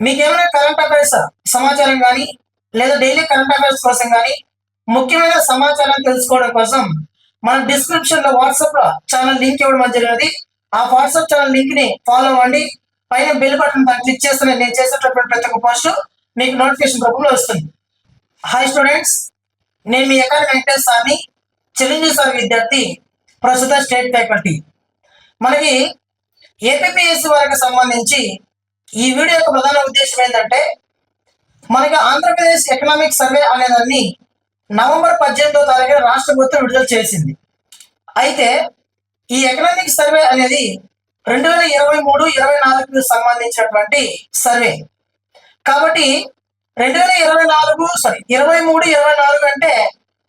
మీకు ఏమైనా current affairs సమాచారం కానీ లేదా డైలీ కరెంట్ అఫైర్స్ కోసం కానీ ముఖ్యమైన సమాచారం తెలుసుకోవడం కోసం మన డిస్క్రిప్షన్లో వాట్సాప్లో ఛానల్ లింక్ ఇవ్వడం జరిగినది. ఆ వాట్సాప్ ఛానల్ లింక్ని ఫాలో అవ్వండి. పైన బెల్ బటన్ దాన్ని క్లిక్ చేస్తే నేను చేసేటటువంటి ప్రతి ఒక్క పోస్ట్ మీకు నోటిఫికేషన్ రూపంలో వస్తుంది. హాయ్ స్టూడెంట్స్ నేను మీ ఎకాడమీ వెంకటేష్ సార్ని చిరంజీవి సార్ విద్యార్థి ప్రస్తుత స్టేట్ ఫ్యాకల్టీ మనకి ఏపీఎస్సి వారికి సంబంధించి ఈ వీడియో యొక్క ప్రధాన ఉద్దేశం ఏంటంటే మనకి ఆంధ్రప్రదేశ్ ఎకనామిక్ సర్వే అనేదాన్ని నవంబర్ పద్దెనిమిదో తారీఖున రాష్ట్ర ప్రభుత్వం విడుదల చేసింది. అయితే ఈ ఎకనామిక్ సర్వే అనేది రెండు వేల ఇరవై మూడు ఇరవై నాలుగుకు సంబంధించినటువంటి సర్వే కాబట్టి రెండు వేల ఇరవై నాలుగు సారీ ఇరవై మూడు ఇరవై నాలుగు అంటే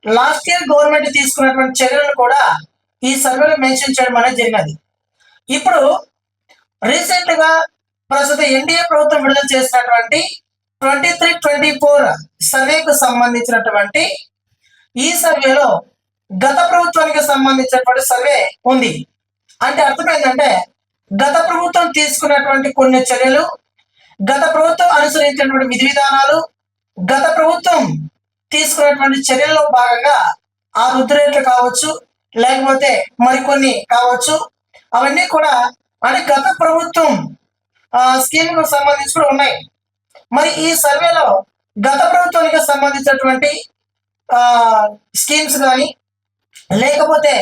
లాస్ట్ ఇయర్ గవర్నమెంట్ తీసుకున్నటువంటి చర్యలను కూడా ఈ సర్వేలో మెన్షన్ చేయడం అనేది జరిగినది. ఇప్పుడు రీసెంట్గా ప్రస్తుత ఎన్డీఏ ప్రభుత్వం విడుదల చేసినటువంటి ట్వంటీ త్రీ ట్వంటీ ఫోర్ సర్వేకు సంబంధించినటువంటి ఈ సర్వేలో గత ప్రభుత్వానికి సంబంధించినటువంటి సర్వే ఉంది. అంటే అర్థం ఏంటంటే గత ప్రభుత్వం తీసుకున్నటువంటి కొన్ని చర్యలు గత ప్రభుత్వం అనుసరించినటువంటి విధి విధానాలు గత ప్రభుత్వం తీసుకున్నటువంటి చర్యల్లో భాగంగా ఆ వృద్ధి రేట్లు కావచ్చు లేకపోతే మరికొన్ని కావచ్చు అవన్నీ కూడా అంటే గత ప్రభుత్వం స్కీమ్ సంబంధించి కూడా ఉన్నాయి. మరి ఈ సర్వేలో గత ప్రభుత్వానికి సంబంధించినటువంటి స్కీమ్స్ కానీ లేకపోతే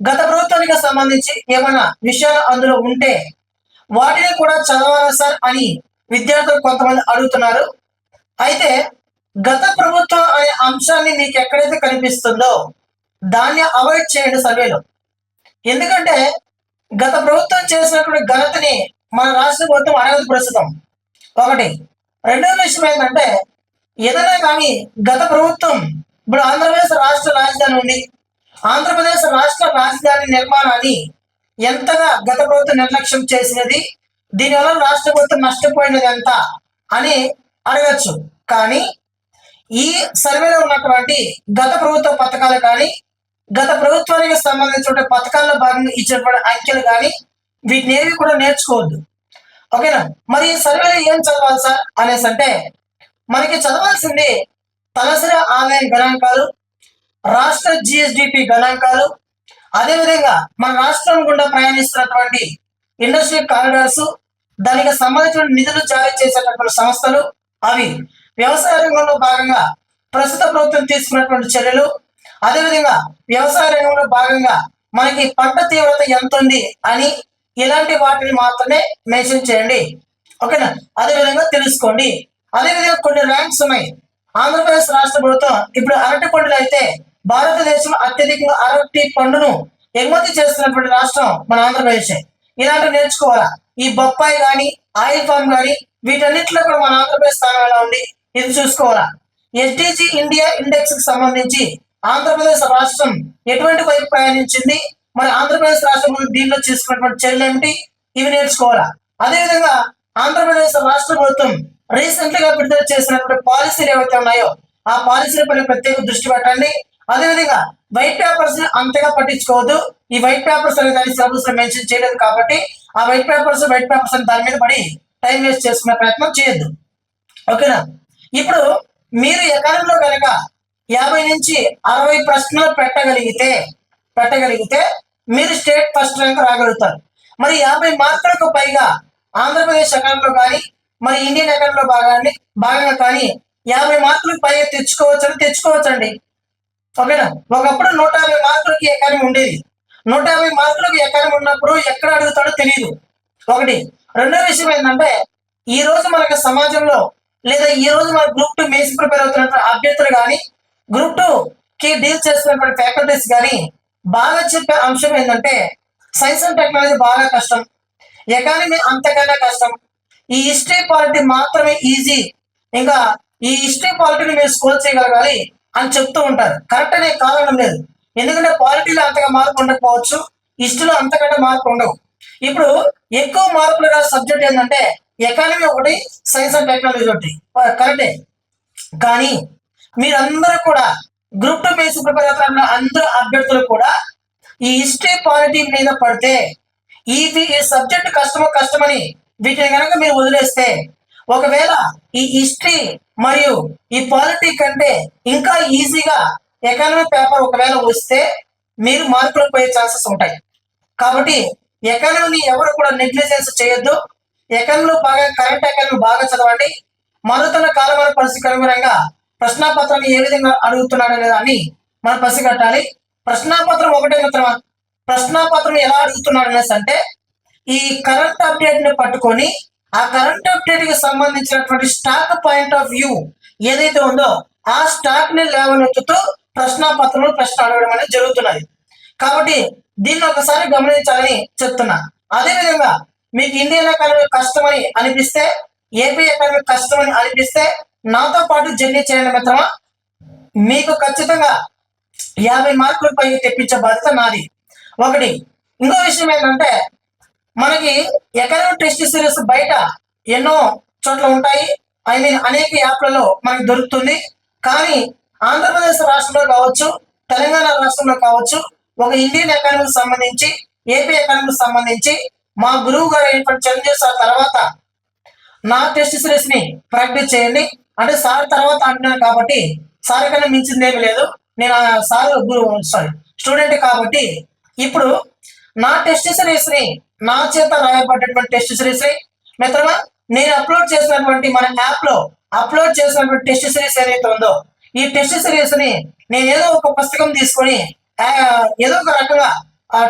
గత ప్రభుత్వానికి సంబంధించి ఏమైనా విషయాలు అందులో ఉంటే వాటిని కూడా చదవాలా సార్ అని విద్యార్థులు కొంతమంది అడుగుతున్నారు. అయితే గత ప్రభుత్వం అనే అంశాన్ని మీకు ఎక్కడైతే కనిపిస్తుందో దాన్ని అవాయిడ్ చేయండి సర్వేలో. ఎందుకంటే గత ప్రభుత్వం చేసినటువంటి ఘనతని మన రాష్ట్ర ప్రభుత్వం అడగదు ప్రస్తుతం. ఒకటి రెండవ విషయం ఏంటంటే ఏదైనా కానీ గత ప్రభుత్వం ఇప్పుడు ఆంధ్రప్రదేశ్ రాష్ట్ర రాజధాని ఉంది. ఆంధ్రప్రదేశ్ రాష్ట్ర రాజధాని నిర్మాణాన్ని ఎంతగా గత ప్రభుత్వం నిర్లక్ష్యం చేసినది దీనివల్ల రాష్ట్ర ప్రభుత్వం నష్టపోయినది ఎంత అని అడగచ్చు. కానీ ఈ సర్వేలో ఉన్నటువంటి గత ప్రభుత్వ పథకాలు కానీ గత ప్రభుత్వానికి సంబంధించిన పథకాల్లో భాగంగా ఇచ్చినటువంటి అంకెలు కానీ వీటిని ఏవి కూడా నేర్చుకోవద్దు. ఓకేనా? మరి సర్వేలో ఏం చదవాలి సార్? అనేసి అంటే మనకి చదవాల్సింది తలసరి ఆదాయ గణాంకాలు రాష్ట్ర జిఎస్డిపి గణాంకాలు అదేవిధంగా మన రాష్ట్రం గుండా ప్రయాణిస్తున్నటువంటి ఇండస్ట్రీ కారిడార్స్ దానికి సంబంధించిన నిధులు జారీ చేసేటటువంటి సంస్థలు అవి వ్యవసాయ రంగంలో భాగంగా ప్రస్తుత ప్రభుత్వం తీసుకున్నటువంటి చర్యలు అదేవిధంగా వ్యవసాయ రంగంలో భాగంగా మనకి పంట తీవ్రత ఎంత ఉంది అని ఇలాంటి వాటిని మాత్రమే మెన్షన్ చేయండి. ఓకేనా? అదేవిధంగా తెలుసుకోండి. అదేవిధంగా కొన్ని ర్యాంక్స్ ఉన్నాయి. ఆంధ్రప్రదేశ్ రాష్ట్ర ప్రభుత్వం ఇప్పుడు అరటి పండుగ అయితే భారతదేశం అత్యధికంగా అరటి పండును ఎగుమతి చేస్తున్నటువంటి రాష్ట్రం మన ఆంధ్రప్రదేశ్. ఇలాంటివి నేర్చుకోవాలా? ఈ బొప్పాయి కానీ ఆయిల్ ఫామ్ కానీ వీటన్నిటిలో కూడా మన ఆంధ్రప్రదేశ్ స్థానం ఎలా ఉంది ఇది చూసుకోవాలా? ఎస్డిజి ఇండియా ఇండెక్స్కి సంబంధించి ఆంధ్రప్రదేశ్ రాష్ట్రం ఎటువంటి వైపు ప్రయాణించింది? మరి ఆంధ్రప్రదేశ్ రాష్ట్రం దీనిలో చేసుకున్నటువంటి చర్యలు ఏమిటి? ఇవి నేర్చుకోవాలా? అదేవిధంగా ఆంధ్రప్రదేశ్ రాష్ట్ర ప్రభుత్వం రీసెంట్గా విడుదల చేసినటువంటి పాలసీలు ఏవైతే ఉన్నాయో ఆ పాలసీల పైన ప్రత్యేక దృష్టి పెట్టండి. అదేవిధంగా వైట్ పేపర్స్ అంతగా పట్టించుకోవద్దు. ఈ వైట్ పేపర్స్ అనే దాని సిలబస్లో మెన్షన్ చేయలేదు కాబట్టి ఆ వైట్ పేపర్స్ వైట్ పేపర్స్ అని దాని మీద పడి టైం వేస్ట్ చేసుకునే ప్రయత్నం చేయొద్దు. ఓకేనా? ఇప్పుడు మీరు ఎకరంలో కనుక యాభై నుంచి అరవై ప్రశ్నలు పెట్టగలిగితే పెట్టగలిగితే మీరు స్టేట్ ఫస్ట్ ర్యాంక్ రాగలుగుతారు. మరి యాభై మార్కులకు పైగా ఆంధ్రప్రదేశ్ అకౌంట్లో కానీ మరి ఇండియన్ అకౌంట్లో భాగాన్ని భాగంగా కానీ యాభై మార్కులకు పైగా తెచ్చుకోవచ్చని తెచ్చుకోవచ్చండి. ఓకేనా? ఒకప్పుడు నూట యాభై మార్కులకి ఎకానమీ ఉండేది. నూట యాభై మార్కులకు ఎకానమీ ఉన్నప్పుడు ఎక్కడ అడుగుతాడో తెలియదు ఒకటి రెండో విషయం ఏంటంటే ఈ రోజు మనకి సమాజంలో లేదా ఈ రోజు మన గ్రూప్ టూ మేసి ప్రిపేర్ అవుతున్నటువంటి అభ్యర్థులు కానీ గ్రూప్ టూ కి డీల్ చేస్తున్నటువంటి ఫ్యాకల్టీస్ కానీ బాగా చెప్పే అంశం ఏంటంటే సైన్స్ అండ్ టెక్నాలజీ బాగా కష్టం. ఎకానమీ అంతకన్నా కష్టం. ఈ హిస్టరీ పాలిటీ మాత్రమే ఈజీ ఇంకా ఈ హిస్టరీ పాలిటీని మీరు స్కోర్ చేయగలగాలి అని చెప్తూ ఉంటారు. కరెక్ట్ అనే కారణం లేదు. ఎందుకంటే పాలిటీలో అంతగా మార్పు ఉండకపోవచ్చు. హిస్టరీలో అంతకంటే మార్పు ఉండవు. ఇప్పుడు ఎక్కువ మార్పులు గల సబ్జెక్ట్ ఏంటంటే ఎకానమీ ఒకటి సైన్స్ అండ్ టెక్నాలజీ ఒకటి. కరెక్టే కానీ మీరందరూ కూడా గ్రూప్ టూ బేస్ ప్రిపేర్ అవుతున్న అందరూ అభ్యర్థులు కూడా ఈ హిస్టరీ పాలిటీ మీద పడితే ఈ సబ్జెక్ట్ కష్టమో కష్టమని వీటిని కనుక మీరు వదిలేస్తే ఒకవేళ ఈ హిస్టరీ మరియు ఈ పాలిటీ కంటే ఇంకా ఈజీగా ఎకానమీ పేపర్ ఒకవేళ వస్తే మీరు మార్కులు పోయే ఛాన్సెస్ ఉంటాయి. కాబట్టి ఎకానమీని ఎవరు కూడా నెగ్లిజెన్స్ చేయొద్దు. ఎకానమీలో బాగా కరెంట్ ఎకానమీ బాగా చదవండి. మరుతున్న కాలమైన పరిస్థితికి అనుగుణంగా ప్రశ్నాపత్రాన్ని ఏ విధంగా అడుగుతున్నాడు అనే దాన్ని మనం పసిగట్టాలి. ప్రశ్నాపత్రం ఒకటే మిత్రమా? ప్రశ్నాపత్రం ఎలా అడుగుతున్నాడు అనేసి అంటే ఈ కరెంట్ అప్డేట్ని పట్టుకొని ఆ కరెంట్ అప్డేట్కి సంబంధించినటువంటి స్టాక్ పాయింట్ ఆఫ్ వ్యూ ఏదైతే ఉందో ఆ స్టాక్ని లేవనెత్తుతూ ప్రశ్నాపత్రంలో ప్రశ్న అడగడం అనేది జరుగుతున్నది. కాబట్టి దీన్ని ఒకసారి గమనించాలని చెప్తున్నా. అదేవిధంగా మీకు ఇండియన్ అకాడమీ కష్టమని అనిపిస్తే ఏపీ అకాడమీ కష్టమని అనిపిస్తే నాతో పాటు జర్నీ చేయండి మిత్రమా? మీకు ఖచ్చితంగా యాభై మార్కుల పై తెప్పించే బాధ్యత నాది. ఒకటి ఇంకో విషయం ఏంటంటే మనకి ఎకరం టెస్ట్ సిరీస్ బయట ఎన్నో చోట్ల ఉంటాయి. ఐ మీన్ అనేక యాప్లలో మనకి దొరుకుతుంది. కానీ ఆంధ్రప్రదేశ్ రాష్ట్రంలో కావచ్చు తెలంగాణ రాష్ట్రంలో కావచ్చు ఒక ఇండియన్ ఎకానమీకి సంబంధించి ఏపీ ఎకానమీకి సంబంధించి మా గురువు గారు అయినటువంటి చంద్రజీవి తర్వాత నా టెస్ట్ సిరీస్ని ప్రాక్టీస్ చేయండి. అంటే సార్ తర్వాత అంటున్నాను కాబట్టి సార్ కన్నా మించింది ఏమి లేదు. నేను ఆ సార్ సారీ స్టూడెంట్ కాబట్టి ఇప్పుడు నా టెస్ట్ సిరీస్ని నా చేత రాయబడ్డటువంటి టెస్ట్ సిరీస్ని మిత్రమా నేను అప్లోడ్ చేసినటువంటి మన యాప్లో అప్లోడ్ చేసినటువంటి టెస్ట్ సిరీస్ ఏదైతే ఉందో ఈ టెస్ట్ సిరీస్ని నేను ఏదో ఒక పుస్తకం తీసుకొని ఏదో ఒక రకంగా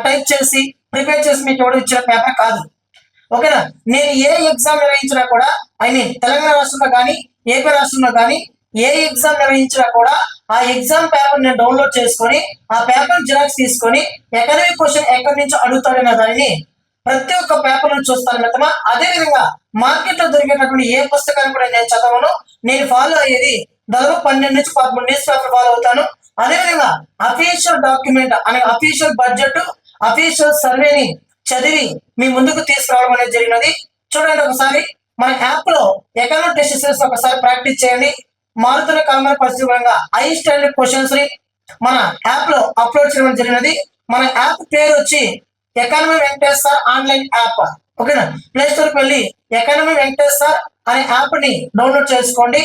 టైప్ చేసి ప్రిపేర్ చేసి మీకు ఎవరు ఇచ్చిన పేపర్ కాదు. ఓకేనా? నేను ఏ ఎగ్జామ్ నిర్వహించినా కూడా ఐ మీన్ తెలంగాణ రాష్ట్రంలో కానీ ఏపీ రాష్ట్రంలో కానీ ఏ ఎగ్జామ్ నిర్వహించినా కూడా ఆ ఎగ్జామ్ పేపర్ నేను డౌన్లోడ్ చేసుకొని ఆ పేపర్ జిరాక్స్ తీసుకొని ఎకనమిక్ క్వశ్చన్ ఎక్కడి నుంచి అడుగుతాడనే దానిని ప్రతి ఒక్క పేపర్ను చూస్తాను మిత్రమా? అదే విధంగా మార్కెట్లో దొరికేటటువంటి ఏ పుస్తకాన్ని కూడా నేను చదవను. నేను ఫాలో అయ్యేది దాదాపు పన్నెండు నుంచి పదమూడు న్యూస్ పేపర్ ఫాలో అవుతాను. అదే విధంగా అఫీషియల్ డాక్యుమెంట్ అనే అఫీషియల్ బడ్జెట్ అఫీషియల్ సర్వేని చదివి మీ ముందుకు తీసుకురావడం అనేది జరిగినది. చూడండి ఒకసారి. మన యాప్లో ఎకనామిక్ డెసిషన్స్ ఒకసారి ప్రాక్టీస్ చేయండి. మారుతున్న కాలమైన పరిస్థితి ఐ హై స్టాండర్డ్ క్వశ్చన్స్ని మన యాప్లో అప్లోడ్ చేయడం జరిగినది. మన యాప్ పేరు వచ్చి ఎకానమీ వెంకటేశ్వర్ ఆన్లైన్ యాప్ ఓకేనా ప్లే స్టోర్ వెళ్ళి ఎకానమీ వెంకటేశ్వర్ అనే యాప్ని డౌన్లోడ్ చేసుకోండి.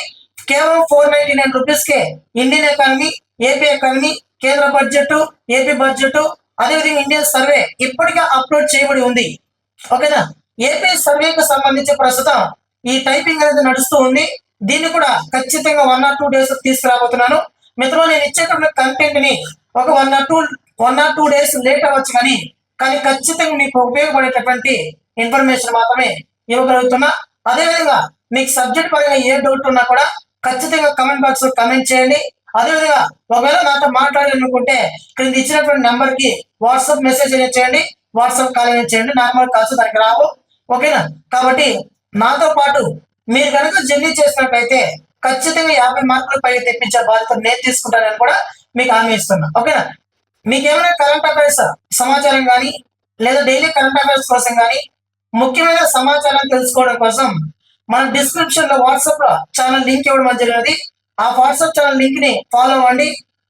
కేవలం ఫోర్ నైన్టీ నైన్ రూపీస్ కే ఇండియన్ ఎకానమీ ఏపీ ఎకానమీ కేంద్ర బడ్జెట్ ఏపీ బడ్జెట్ అదేవిధంగా ఇండియన్ సర్వే ఇప్పటికే అప్లోడ్ చేయబడి ఉంది. ఓకేనా ఏపీ సర్వేకి సంబంధించి ప్రస్తుతం ఈ టైపింగ్ అనేది నడుస్తూ ఉంది. దీన్ని కూడా ఖచ్చితంగా వన్ ఆర్ టూ డేస్ తీసుకురాబోతున్నాను. మిత్రులు నేను ఇచ్చేటువంటి కంటెంట్ని ఒక one or two one or two days late అవ్వచ్చు కానీ కానీ ఖచ్చితంగా మీకు ఉపయోగపడేటటువంటి ఇన్ఫర్మేషన్ మాత్రమే ఇవ్వగలుగుతున్నా. అదేవిధంగా మీకు సబ్జెక్ట్ పరంగా ఏ డౌట్ ఉన్నా కూడా ఖచ్చితంగా కమెంట్ బాక్స్లో కమెంట్ చేయండి. అదేవిధంగా ఒకవేళ నాతో మాట్లాడాలనుకుంటే క్రింద ఇచ్చినటువంటి నెంబర్కి వాట్సాప్ మెసేజ్ అనేది చేయండి. వాట్సాప్ కాల్ చేయండి. నార్మల్ కాల్స్ దానికి రావు. ఓకేనా? కాబట్టి నాతో పాటు మీరు కనుక జర్నీ చేసినట్టయితే ఖచ్చితంగా యాభై మార్కులు పై తెప్పించే బాధ్యత నేను తీసుకుంటానని కూడా మీకు హామీ ఇస్తున్నా. ఓకేనా? మీకు ఏమైనా కరెంట్ అఫైర్స్ సమాచారం కానీ లేదా డైలీ కరెంట్ అఫైర్స్ కోసం కానీ ముఖ్యమైన సమాచారం తెలుసుకోవడం కోసం మన డిస్క్రిప్షన్లో వాట్సాప్లో ఛానల్ లింక్ ఇవ్వడం జరిగినది. ఆ వాట్సాప్ ఛానల్ లింక్ని ఫాలో అవ్వండి.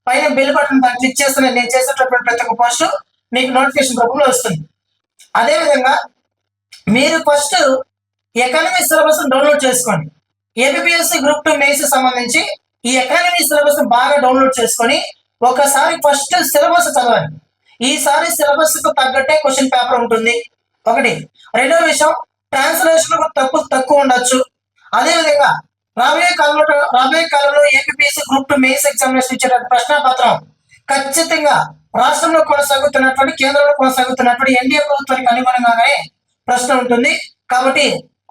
పైన బెల్ బటన్ దాన్ని క్లిక్ చేస్తే నేను చేసేటటువంటి ప్రతి ఒక్క పోస్ట్ మీకు నోటిఫికేషన్ రూపంలో వస్తుంది. అదేవిధంగా మీరు ఫస్ట్ ఎకానమీ సిలబస్ డౌన్లోడ్ చేసుకోండి. ఏబిపిఎస్సి గ్రూప్ టూ మెయిన్స్ సంబంధించి ఈ ఎకానమీ సిలబస్ బాగా డౌన్లోడ్ చేసుకొని ఒకసారి ఫస్ట్ సిలబస్ చదవండి. ఈసారి సిలబస్కు తగ్గట్టే క్వశ్చన్ పేపర్ ఉంటుంది. ఒకటి. రెండో విషయం ట్రాన్స్లేషన్ తక్కువ తక్కువ ఉండొచ్చు. అదే విధంగా రాబోయే కాలంలో రాబోయే కాలంలో APSC group two mains examination ఇచ్చేటట్టు ప్రశ్న పత్రం ఖచ్చితంగా రాష్ట్రంలో కొనసాగుతున్నటువంటి కేంద్రంలో కొనసాగుతున్నటువంటి ఎన్డీఏ ప్రభుత్వానికి అనుగుణంగానే ప్రశ్న ఉంటుంది. కాబట్టి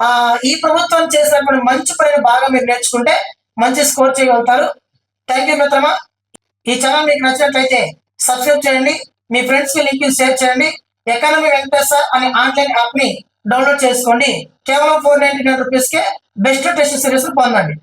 ఆ ఈ ప్రభుత్వం చేసినటువంటి మంచి పైన బాగా మీరు నేర్చుకుంటే మంచి స్కోర్ చేయగలుగుతారు. థ్యాంక్ యూ మిత్రమా. ఈ ఛానల్ మీకు నచ్చినట్లయితే సబ్స్క్రైబ్ చేయండి. మీ ఫ్రెండ్స్కి లింక్ షేర్ చేయండి. ఎకానమీ వెంకటేశ్వర్ అనే ఆన్లైన్ యాప్ని డౌన్లోడ్ చేసుకోండి. కేవలం ఫోర్ నైన్టీ నైన్ రూపీస్కే బెస్ట్ టెస్ట్ సిరీస్ పొందండి.